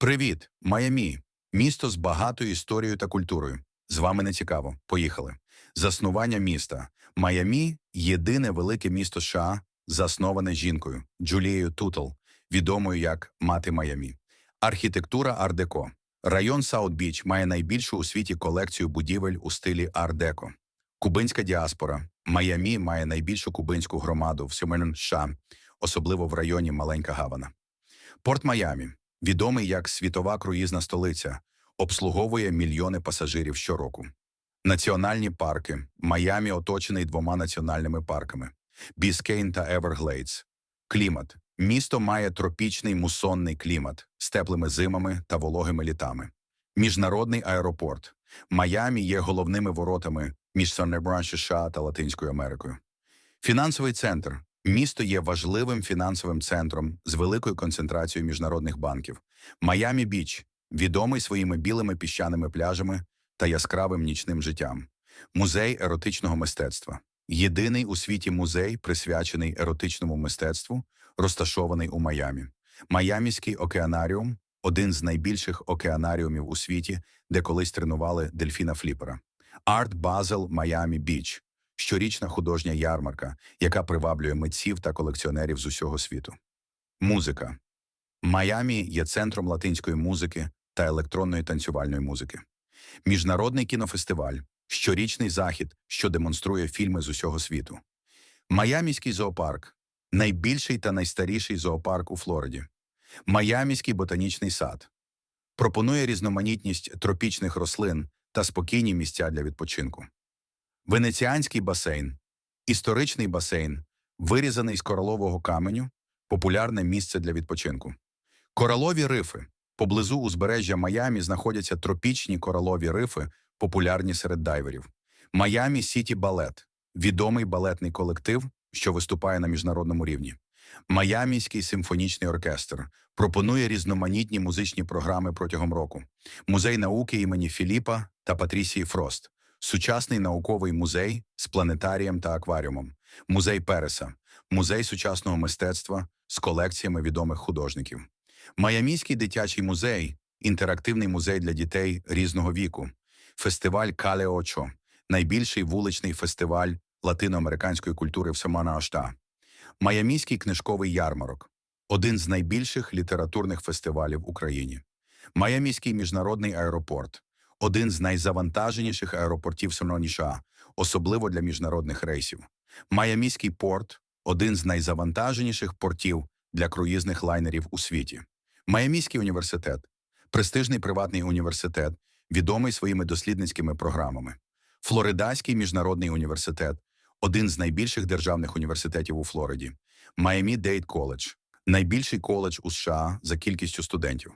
Привіт, Майамі, місто з багатою історією та культурою. З вами не цікаво. Поїхали. Заснування міста. Майамі єдине велике місто США, засноване жінкою Джулією Тутл, відомою як Мати Майамі. Архітектура Ар-Деко. Район Саут-Біч має найбільшу у світі колекцію будівель у стилі Ар-Деко. Кубинська діаспора. Майамі має найбільшу кубинську громаду в США, особливо в районі Маленька Гавана. Порт Майамі, відомий як світова круїзна столиця, обслуговує мільйони пасажирів щороку. Національні парки. Майамі оточений двома національними парками Біскейн та Еверглейдс. Клімат. Місто має тропічний мусонний клімат з теплими зимами та вологими літами. Міжнародний аеропорт. Майамі є головними воротами між Соннебран США та Латинською Америкою. Фінансовий центр. Місто є важливим фінансовим центром з великою концентрацією міжнародних банків. Майамі Біч відомий своїми білими піщаними пляжами та яскравим нічним життям. Музей еротичного мистецтва. Єдиний у світі музей, присвячений еротичному мистецтву, розташований у Майамі. Майаміський океанаріум один з найбільших океанаріумів у світі, де колись тренували дельфіна Фліпера. Арт Базел Майамі Біч щорічна художня ярмарка, яка приваблює митців та колекціонерів з усього світу. Музика. Майамі є центром латинської музики та електронної танцювальної музики. Міжнародний кінофестиваль щорічний захід, що демонструє фільми з усього світу. Майаміський зоопарк найбільший та найстаріший зоопарк у Флориді. Майаміський ботанічний сад пропонує різноманітність тропічних рослин та спокійні місця для відпочинку. Венеціанський басейн історичний басейн, вирізаний з коралового каменю, популярне місце для відпочинку. Коралові рифи. Поблизу узбережжя Майамі знаходяться тропічні коралові рифи, популярні серед дайверів. Майамі Сіті Балет відомий балетний колектив, що виступає на міжнародному рівні. Майамійський симфонічний оркестр пропонує різноманітні музичні програми протягом року. Музей науки імені Філіпа та Патрісії Фрост, сучасний науковий музей з планетарієм та акваріумом, музей Переса, музей сучасного мистецтва з колекціями відомих художників. Майамійський дитячий музей інтерактивний музей для дітей різного віку, фестиваль Кале Очо, найбільший вуличний фестиваль латиноамериканської культури в Самана-Ашта. Майамійський книжковий ярмарок один з найбільших літературних фестивалів в Україні. Майамійський міжнародний аеропорт один з найзавантаженіших аеропортів США, особливо для міжнародних рейсів. Майамійський порт один з найзавантаженіших портів для круїзних лайнерів у світі. Майамійський університет престижний приватний університет, відомий своїми дослідницькими програмами. Флоридайський міжнародний університет один з найбільших державних університетів у Флориді. Майамі Дейт Коледж найбільший коледж у США за кількістю студентів.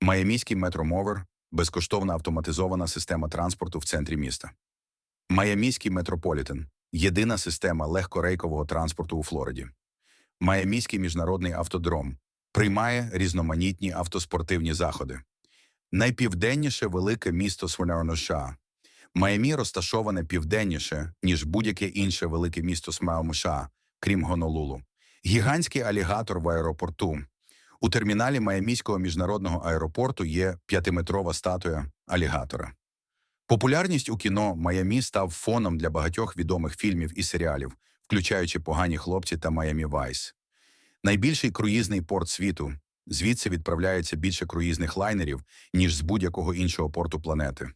Майамійський метромовер безкоштовна автоматизована система транспорту в центрі міста. Майамійський метрополітен єдина система легкорейкового транспорту у Флориді. Майамійський міжнародний автодром приймає різноманітні автоспортивні заходи. Найпівденніше велике місто Свинарно США. Майамі розташоване південніше, ніж будь-яке інше велике місто Смау крім Гонолулу. Гігантський алігатор в аеропорту. У терміналі Майамійського міжнародного аеропорту є п'ятиметрова статуя алігатора. Популярність у кіно Майамі став фоном для багатьох відомих фільмів і серіалів, включаючи погані хлопці та Майамі Вайс. Найбільший круїзний порт світу. Звідси відправляється більше круїзних лайнерів, ніж з будь-якого іншого порту планети.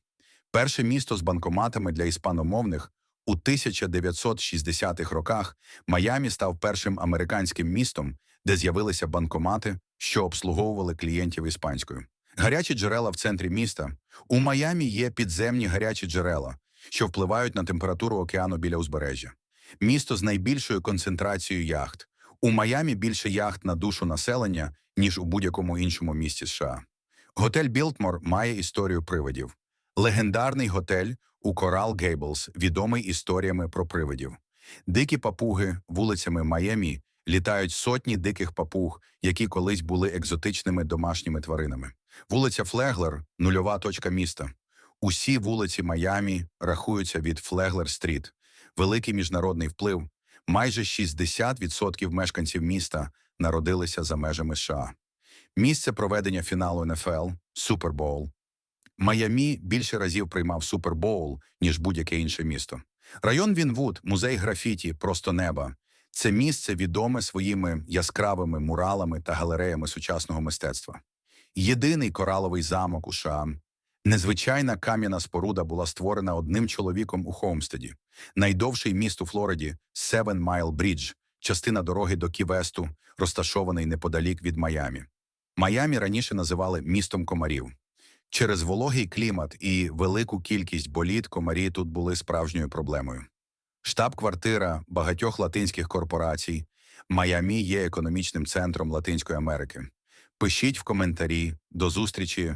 Перше місто з банкоматами для іспаномовних у 1960-х роках Майамі став першим американським містом, де з'явилися банкомати, що обслуговували клієнтів іспанською. Гарячі джерела в центрі міста. У Майамі є підземні гарячі джерела, що впливають на температуру океану біля узбережжя. Місто з найбільшою концентрацією яхт. У Майамі більше яхт на душу населення, ніж у будь-якому іншому місті США. Готель Білтмор має історію привидів. Легендарний готель у Корал Гейблс, відомий історіями про привидів. Дикі папуги вулицями Майамі літають сотні диких папуг, які колись були екзотичними домашніми тваринами. Вулиця Флеглер нульова точка міста. Усі вулиці Майамі рахуються від Флеглер-стріт. Великий міжнародний вплив. Майже 60% мешканців міста народилися за межами США. Місце проведення фіналу НФЛ – Супербоул. Майамі більше разів приймав Супербоул, ніж будь-яке інше місто. Район Вінвуд, музей графіті, просто неба. Це місце відоме своїми яскравими муралами та галереями сучасного мистецтва. Єдиний кораловий замок у США. Незвичайна кам'яна споруда була створена одним чоловіком у Хоумстеді. Найдовший міст у Флориді – Севен Майл Брідж, частина дороги до Ківесту, розташований неподалік від Майамі. Майамі раніше називали містом комарів. Через вологий клімат і велику кількість боліт комарі тут були справжньою проблемою. Штаб-квартира багатьох латинських корпорацій. Майамі є економічним центром Латинської Америки. Пишіть в коментарі. До зустрічі